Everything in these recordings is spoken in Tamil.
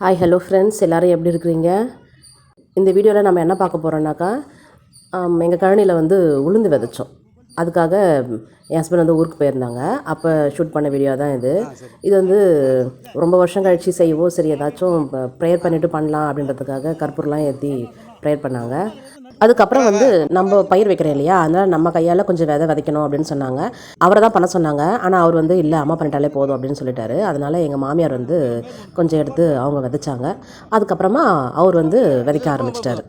ஹாய் ஹலோ ஃப்ரெண்ட்ஸ் எல்லோரும் எப்படி இருக்கிறீங்க? இந்த வீடியோவில் நம்ம என்ன பார்க்க போகிறோன்னாக்கா எங்கள் கழனியில் வந்து உளுந்து விதைச்சோம். அதுக்காக என் ஹஸ்பண்ட் வந்து ஊருக்கு போயிருந்தாங்க. அப்போ ஷூட் பண்ண வீடியோ தான் இது. இது வந்து ரொம்ப வருஷம் கழித்து செய்யவோ சரி ஏதாச்சும் ப்ரேயர் பண்ணிவிட்டு பண்ணலாம் அப்படின்றதுக்காக கற்பூரலாம் ஏற்றி ப்ரேயர் பண்ணாங்க. அதுக்கப்புறம் வந்து நம்ம பயிர் வைக்கிறோம் இல்லையா? அதனால் நம்ம கையால் கொஞ்சம் விதை விதைக்கணும் அப்படின்னு சொன்னாங்க. அவரை தான் பண்ண சொன்னாங்க. ஆனால் அவர் வந்து இல்லை அம்மா பண்ணிட்டாலே போதும் அப்படின்னு சொல்லிட்டாரு. அதனால் எங்கள் மாமியார் வந்து கொஞ்சம் எடுத்து அவங்க விதைச்சாங்க. அதுக்கப்புறமா அவர் வந்து விதைக்க ஆரம்பிச்சிட்டாரு.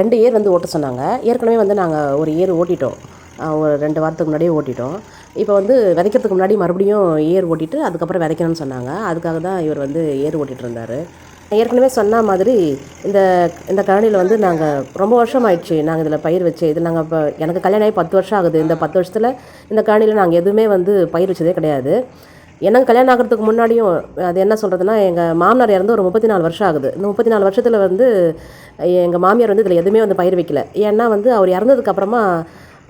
ரெண்டு ஏர் வந்து ஓட்ட சொன்னாங்க. ஏற்கனவே வந்து நாங்கள் ஒரு ஏர் ஓட்டிட்டோம். ஒரு ரெண்டு வாரத்துக்கு முன்னாடியே ஓட்டிட்டோம். இப்போ வந்து விதைக்கிறதுக்கு முன்னாடி மறுபடியும் ஏர் ஓட்டிட்டு அதுக்கப்புறம் விதைக்கணும்னு சொன்னாங்க. அதுக்காக தான் இவர் வந்து ஏர் ஓட்டிகிட்டு இருந்தார். ஏற்கனவே சொன்ன மாதிரி இந்த இந்த கழனியில் வந்து நாங்கள் ரொம்ப வருஷம் ஆயிடுச்சு நாங்கள் இதில் பயிர் வச்சு இது நாங்கள் இப்போ எனக்கு கல்யாணம் ஆகி பத்து வருஷம் ஆகுது. இந்த பத்து வருஷத்தில் இந்த கழனியில் நாங்கள் எதுவுமே வந்து பயிர் வச்சதே கிடையாது. எனக்கு கல்யாணம் ஆகிறதுக்கு முன்னாடியும் அது என்ன சொல்கிறதுனா எங்கள் மாமனார் இறந்து ஒரு முப்பத்தி நாலு வருஷம் ஆகுது. இந்த முப்பத்தி நாலு வருஷத்தில் வந்து எங்கள் மாமியார் வந்து இதில் எதுவுமே வந்து பயிர் வைக்கல. ஏன்னா வந்து அவர் இறந்ததுக்கப்புறமா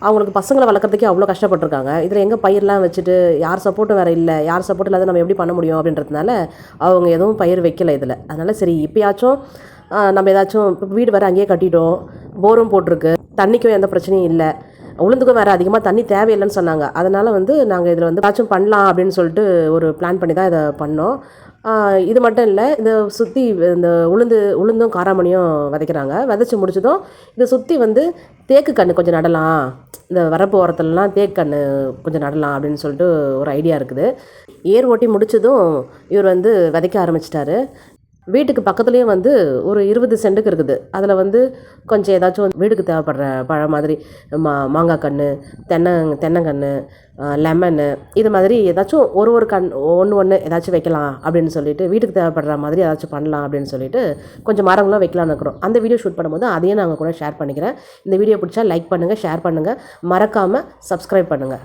அவங்களுக்கு பசங்களை வளர்க்குறதுக்கே அவ்வளோ கஷ்டப்பட்டுருக்காங்க. இதில் எங்கே பயிரெலாம் வச்சுட்டு யார் சப்போர்ட்டும் வேறு இல்லை யார் சப்போர்ட் இல்லாத நம்ம எப்படி பண்ண முடியும் அப்படின்றதுனால அவங்க எதுவும் பயிர் வைக்கலை இதில். அதனால் சரி இப்போயாச்சும் நம்ம ஏதாச்சும் இப்போ வீடு வேறு அங்கேயே கட்டிட்டோம் போரும் போட்டிருக்கு தண்ணிக்கும் எந்த பிரச்சனையும் இல்லை. உளுந்துக்கும் வேறு அதிகமாக தண்ணி தேவையில்லைன்னு சொன்னாங்க. அதனால் வந்து நாங்கள் இதில் வந்து ஏதாச்சும் பண்ணலாம் அப்படின்னு சொல்லிட்டு ஒரு பிளான் பண்ணி தான் இதை பண்ணோம். இது மட்டும் இல்லை இதை சுற்றி இந்த உளுந்து உளுந்தும் காராமணியும் விதைக்கிறாங்க. விதைச்சி முடிச்சதும் இதை சுற்றி வந்து தேக்கு கன்று கொஞ்சம் நடலாம். இந்த வரப்பு ஓரத்துலலாம் தேக்கு கன்று கொஞ்சம் நடலாம் அப்படின்னு சொல்லிட்டு ஒரு ஐடியா இருக்குது. ஏர் ஓட்டி முடிச்சதும் இவர் வந்து விதைக்க ஆரம்பிச்சிட்டாரு. வீட்டுக்கு பக்கத்துலேயும் வந்து ஒரு இருபது சென்ட்டுக்கு இருக்குது. அதில் வந்து கொஞ்சம் ஏதாச்சும் வீட்டுக்கு தேவைப்படுற பழம் மாதிரி மா மாங்காய் கன்று தென்னங் தென்னங்கன்று லெமனு இது மாதிரி ஏதாச்சும் ஒரு ஒரு கண் ஒன்று ஒன்று ஏதாச்சும் வைக்கலாம் அப்படின்னு சொல்லிட்டு வீட்டுக்கு தேவைப்படுற மாதிரி ஏதாச்சும் பண்ணலாம் அப்படின்னு சொல்லிட்டு கொஞ்சம் மரங்களும் வைக்கலாம்னு இருக்கிறோம். அந்த வீடியோ ஷூட் பண்ணும்போது அதையும் நாங்கள் கூட ஷேர் பண்ணிக்கிறேன். இந்த வீடியோ பிடிச்சா லைக் பண்ணுங்கள் ஷேர் பண்ணுங்கள் மறக்காமல் சப்ஸ்கிரைப் பண்ணுங்கள்